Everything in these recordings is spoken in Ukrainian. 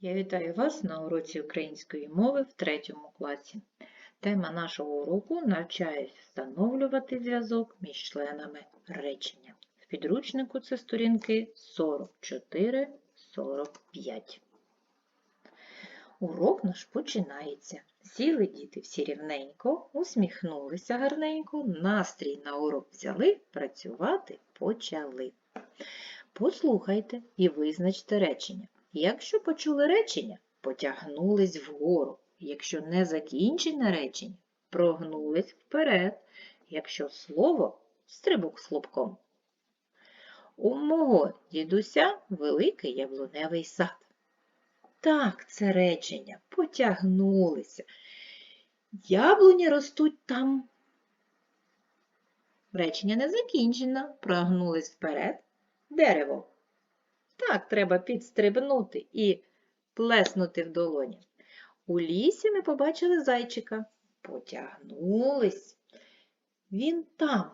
Я вітаю вас на уроці української мови в третьому класі. Тема нашого уроку навчаюсь встановлювати зв'язок між членами речення. В підручнику це сторінки 44-45. Урок наш починається. Сіли діти всі рівненько, усміхнулися гарненько, настрій на урок взяли, працювати почали. Послухайте і визначте речення. Якщо почули речення, потягнулись вгору. Якщо не закінчене речення, прогнулись вперед. Якщо слово стрибок з хлопком. У мого дідуся великий яблуневий сад. Так, це речення. Потягнулися. Яблуні ростуть там. Речення не закінчено. Прогнулись вперед. Дерево. Так, треба підстрибнути і плеснути в долоні. У лісі ми побачили зайчика. Потягнулись. Він там.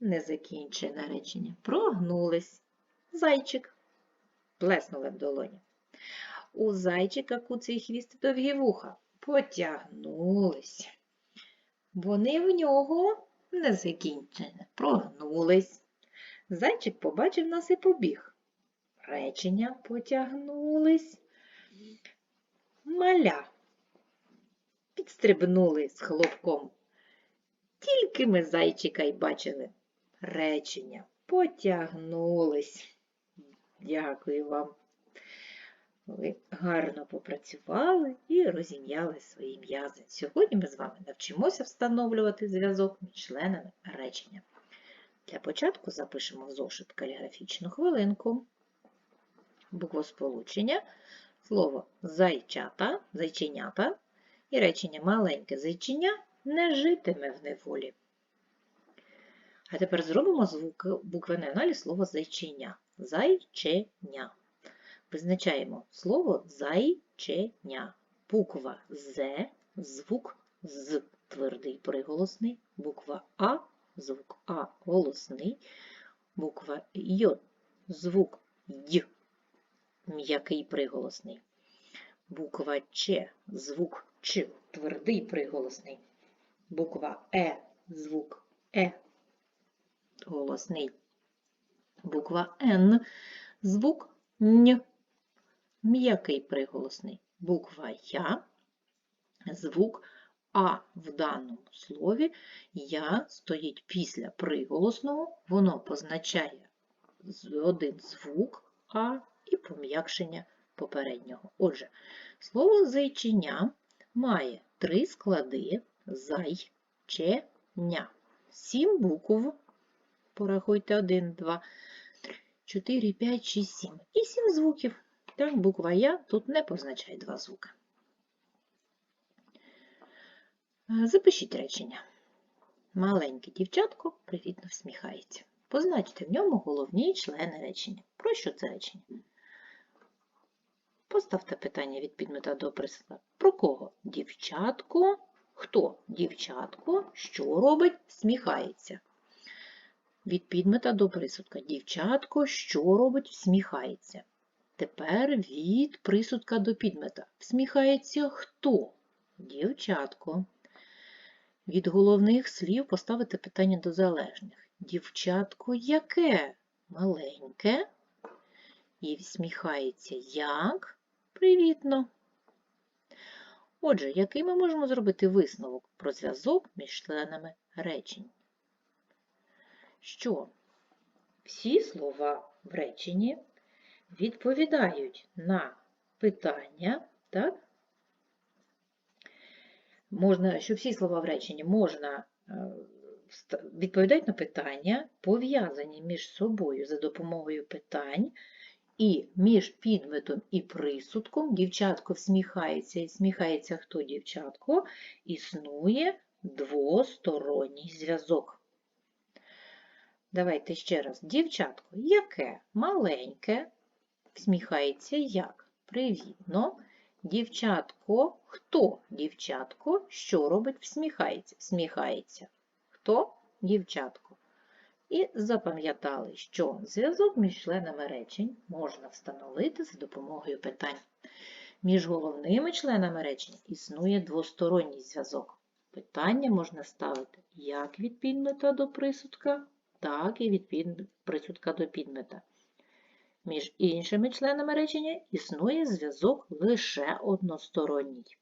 не Незакінчене речення. Прогнулись. Зайчик. Плеснули в долоні. У зайчика куций хвіст довгі вуха. Потягнулись. Вони в нього незакінчене. Прогнулись. Зайчик побачив нас і побіг. Речення потягнулись. Маля підстрибнули з хлопком. Тільки ми зайчика й бачили. Речення потягнулись. Дякую вам. Ви гарно попрацювали і розім'яли свої м'язи. Сьогодні ми з вами навчимося встановлювати зв'язок між членами речення. Для початку запишемо в зошит каліграфічну хвилинку буквосполучення, слово зайчата, зайченята і речення маленьке зайчиня не житиме в неволі. А тепер зробимо звук, буквений аналіз слова зайчиня. Зайченя. Визначаємо слово зайченя. Буква З, звук з твердий приголосний, буква А, звук А голосний, буква Й, звук Й м'який приголосний. Буква Ч, звук Ч, твердий приголосний. Буква Е, звук Е, голосний. Буква Н, звук Н, м'який приголосний. Буква Я, звук А в даному слові Я стоїть після приголосного, воно позначає один звук А і пом'якшення попереднього. Отже, слово зайчиня має три склади зайченя. Сім букв. Порахуйте 1, 2, 3, 4, 5, 6, 7. І сім звуків. Так, буква Я тут не позначає два звуки. Запишіть речення. Маленьке дівчатко привітно всміхається. Позначте в ньому головні члени речення. Про що це речення? Поставте питання від підмета до присла. Про кого? Дівчатко. Хто? Дівчатко, що робить? Сміхається. Від підмета до присудка. Дівчатко, що робить? Всміхається. Тепер від присудка до підмета. Всміхається хто? Дівчатко. Від головних слів поставити питання до залежних. Дівчатко яке? Маленьке. І всміхається як? Привітно. Отже, який ми можемо зробити висновок про зв'язок між членами речень? Що всі слова в реченні відповідають на питання, так? Можна, що всі слова в реченні можна е, відповідають на питання, пов'язані між собою за допомогою питань, і між підметом і присудком дівчатко всміхається і сміхається хто дівчатко, існує двосторонній зв'язок. Давайте ще раз. Дівчатко, яке маленьке, всміхається як? Привітно. Дівчатко, хто? Дівчатко, що робить? Всміхається. Всміхається. Хто? Дівчатко. І запам'ятали, що зв'язок між членами речень можна встановити за допомогою питань. Між головними членами речення існує двосторонній зв'язок. Питання можна ставити як від підмета до присудка, так і від присудка до підмета. Між іншими членами речення існує зв'язок лише односторонній.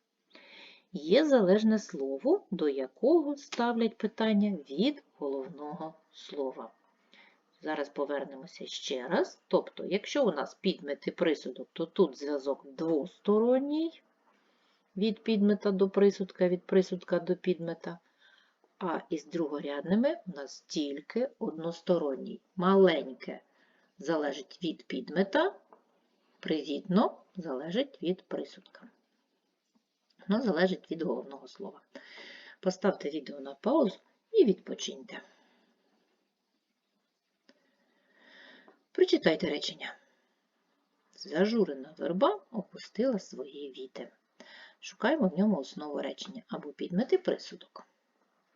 Є залежне слово, до якого ставлять питання від головного слова. Зараз повернемося ще раз. Тобто, якщо у нас підмет і присудок, то тут зв'язок двосторонній від підмета до присудка, від присудка до підмета. А із другорядними у нас тільки односторонній. Маленьке залежить від підмета, привітно залежить від присудка. Воно залежить від головного слова. Поставте відео на паузу і відпочиньте. Прочитайте речення. Зажурена верба опустила свої віти. Шукаємо в ньому основу речення або підмети присудок.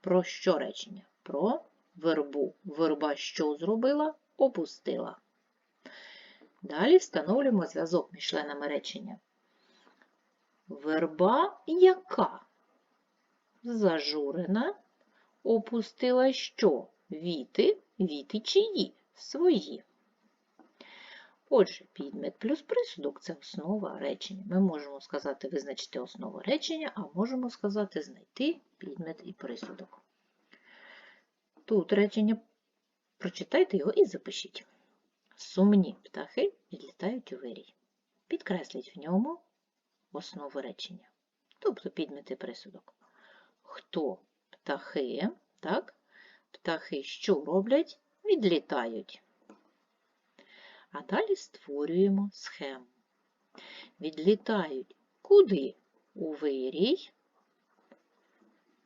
Про що речення? Про вербу. Верба що зробила? Опустила. Далі встановлюємо зв'язок між членами речення. Верба яка? Зажурена. Опустила що? Віти, віти чиї? Свої. Отже, підмет плюс присудок це основа речення. Ми можемо сказати визначити основу речення, а можемо сказати знайти підмет і присудок. Тут речення прочитайте його і запишіть. Сумні птахи відлітають у вирій. Підкресліть в ньому основу речення. Тобто підмет і присудок. Хто птахи, так? Птахи що роблять? Відлітають. А далі створюємо схему. Відлітають куди? У вирій.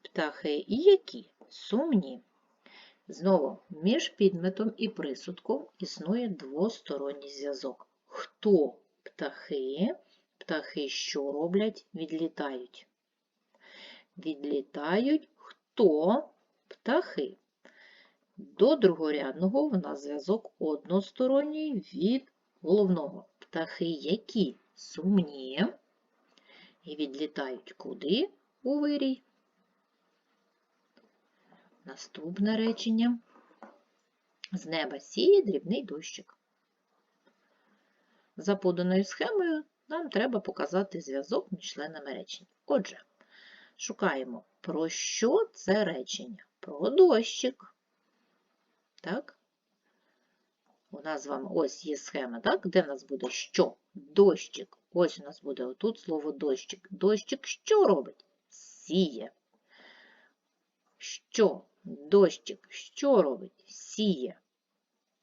Птахи які? Сумні. Знову, між підметом і присудком існує двосторонній зв'язок. Хто птахи? Птахи що роблять? Відлітають. Відлітають хто? Птахи. До другорядного в нас зв'язок односторонній від головного. Птахи які сумні і відлітають куди у вирій. Наступне речення. З неба сіє дрібний дощик. За поданою схемою нам треба показати зв'язок між членами речення. Отже, шукаємо, про що це речення? Про дощик. Так? У нас з вами ось є схема, так? Де в нас буде що? Дощик. Ось у нас буде отут слово дощик. Дощик що робить? Сіє. Що? Дощик що робить? Сіє.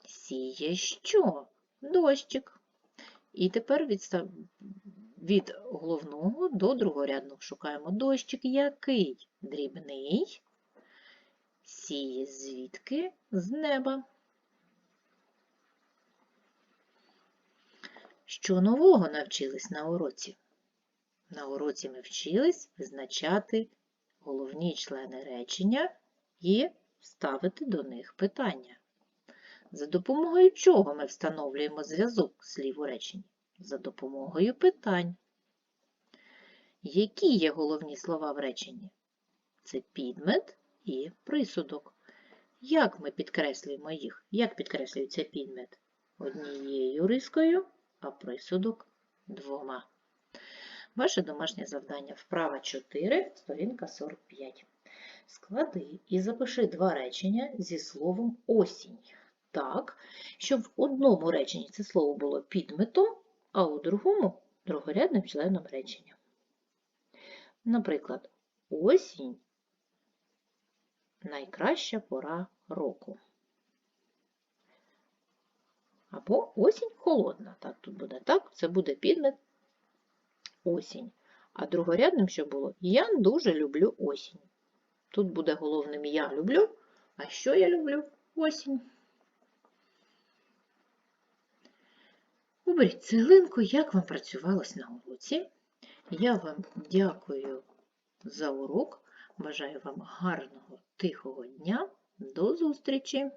Сіє що? Дощик. І тепер відстав... від головного до другорядного шукаємо дощик який? Дрібний. Сіє звідки? З неба. Що нового навчились на уроці? На уроці ми вчились визначати головні члени речення і ставити до них питання. За допомогою чого ми встановлюємо зв'язок слів у реченні? За допомогою питань. Які є головні слова в реченні? Це підмет і присудок. Як ми підкреслюємо їх? Як підкреслюється підмет? Однією рискою, а присудок двома. Ваше домашнє завдання вправа 4, сторінка 45. Склади і запиши два речення зі словом осінь. Так, щоб в одному реченні це слово було підметом, а у другому другорядним членом речення. Наприклад, осінь найкраща пора року. Або осінь холодна. Так, тут буде так, це буде підмет осінь. А другорядним що було? Я дуже люблю осінь. Тут буде головним я люблю. А що я люблю? Осінь. Оберіть цеглинку, як вам працювалось на уроці. Я вам дякую за урок. Бажаю вам гарного, тихого дня. До зустрічі!